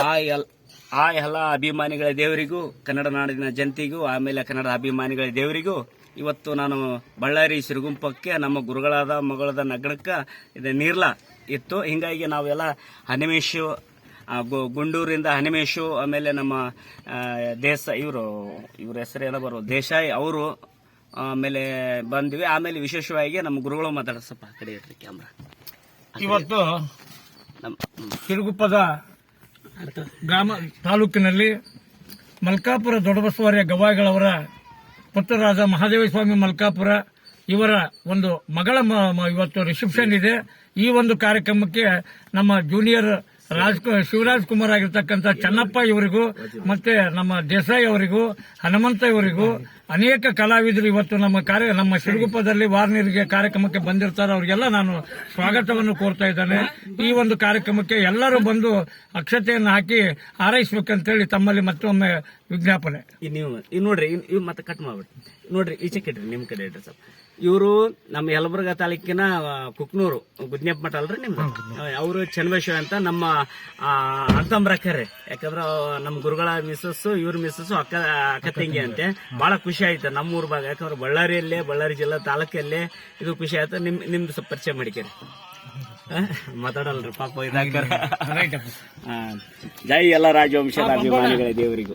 ಆ ಎಲ್ ಆ ಎಲ್ಲ ಅಭಿಮಾನಿಗಳ ದೇವರಿಗೂ ಕನ್ನಡ ನಾಡಿನ ಜನತೆಗೂ ಆಮೇಲೆ ಕನ್ನಡ ಅಭಿಮಾನಿಗಳ ದೇವರಿಗೂ. ಇವತ್ತು ನಾನು ಬಳ್ಳಾರಿ ಸಿರುಗುಂಪಕ್ಕೆ ನಮ್ಮ ಗುರುಗಳಾದ ಮಗಳದ ನಗರಕ್ಕೆ ಇದು ನೀರ್ಲ ಇತ್ತು. ಹಿಂಗಾಗಿ ನಾವೆಲ್ಲ ಹನಿಮೇಶು ಗುಂಡೂರಿಂದ ಹನಿಮೇಶು ಆಮೇಲೆ ನಮ್ಮ ದೇಶ ದೇಸ ಇವರು ಇವ್ರ ಹೆಸರು ಏನೋ ಬರೋ ದೇಶಾಯಿ ಅವರು ಆಮೇಲೆ ಬಂದ್ವಿ. ಆಮೇಲೆ ವಿಶೇಷವಾಗಿ ನಮ್ಮ ಗುರುಗಳು ಮಾತಾಡಿಸಪ್ಪ ಕಡೆ ಇರ್ರಿ ಕ್ಯಾಮ್ರಾ. ಇವತ್ತು ನಮ್ಮ ಸಿರುಗುಪ್ಪದ ಗ್ರಾಮ ತಾಲೂಕಿನಲ್ಲಿ ಮಲ್ಕಾಪುರ ದೊಡ್ಡಬಸವಾರ್ಯ ಗವಾಯಿಗಳವರ ಪುತ್ರರಾದ ಮಹಾದೇವ ಸ್ವಾಮಿ ಮಲ್ಕಾಪುರ ಇವರ ಒಂದು ಮಗಳ ಇವತ್ತು ರಿಸೆಪ್ಷನ್ ಇದೆ. ಈ ಒಂದು ಕಾರ್ಯಕ್ರಮಕ್ಕೆ ನಮ್ಮ ಜೂನಿಯರ್ ರಾಜ್ ಶಿವರಾಜ್ ಕುಮಾರ್ ಆಗಿರ್ತಕ್ಕಂಥ ಚನ್ನಪ್ಪ ಇವರಿಗೂ ಮತ್ತೆ ನಮ್ಮ ದೇಸಾಯಿ ಅವರಿಗೂ ಹನುಮಂತ ಇವರಿಗೂ ಅನೇಕ ಕಲಾವಿದರು ಇವತ್ತು ನಮ್ಮ ಕಾರ್ಯ ನಮ್ಮ ಸಿರುಗುಪ್ಪದಲ್ಲಿ ವಾರ್ನಿರ್ಗೆ ಕಾರ್ಯಕ್ರಮಕ್ಕೆ ಬಂದಿರ್ತಾರೆ. ಅವರಿಗೆಲ್ಲ ನಾನು ಸ್ವಾಗತವನ್ನು ಕೋರ್ತಾ ಇದ್ದೇನೆ. ಈ ಒಂದು ಕಾರ್ಯಕ್ರಮಕ್ಕೆ ಎಲ್ಲರೂ ಬಂದು ಅಕ್ಷತೆಯನ್ನು ಹಾಕಿ ಹಾರೈಸಬೇಕಂತೇಳಿ ತಮ್ಮಲ್ಲಿ ಮತ್ತೊಮ್ಮೆ ವಿಜ್ಞಾಪನೆ. ನೀವು ಇವ್ ನೋಡ್ರಿ ಇವ್- ಮತ್ತೆ ಕಟ್ ಮಾಡ್ಬಿಡಿ ನೋಡ್ರಿ ಈಚೆ ಕೆಟ್ರಿ ನಿಮ್ ಕಡೆ ಇಡ್ರಿ ಸರ್ ಇವರು ನಮ್ಮ ಯಲಬುರ್ಗ ತಾಲೂಕಿನ ಕುಕ್ನೂರು ಗುದ್ನೆಪ್ಪ ಮಠ ಅಲ್ರಿ ನಿಮ್ದು? ಅವರು ಚನ್ನಬಸವ ಅಂತ ನಮ್ಮ ಅರ್ಥಂಬ್ರಕ್ಕರೆ ಯಾಕಂದ್ರ ಯಾಕಂದ್ರೆ ನಮ್ಮ ಗುರುಗಳ ಮಿಸ್ಸಸ್ ಇವ್ರ ಮಿಸ್ಸಸ್ ಅಕ್ಕ ಅಕ್ಕ ತಂಗಿ ಅಂತೆ. ಬಹಳ ಖುಷಿ ಆಯ್ತು ನಮ್ಮ ಊರ್ ಭಾಗ. ಯಾಕಂದ್ರೆ ಬಳ್ಳಾರಿಯಲ್ಲೇ ಬಳ್ಳಾರಿ ಜಿಲ್ಲಾ ತಾಲೂಕಲ್ಲೇ ಇದು ಖುಷಿ ಆಯ್ತು. ನಿಮ್ ನಿಮ್ದು ಸ್ವಲ್ಪ ಪರಿಚಯ ಮಾಡಿಕೇರಿ? ಮಾತಾಡಲ್ರಿ ಪಾಪ ಇದಾಗ್ತಾರೆ. ಆ, ಜೈ ಎಲ್ಲ ರಾಜವಂಶ ಅಭಿಮಾನಿಗಳ ದೇವರಿಗೂ.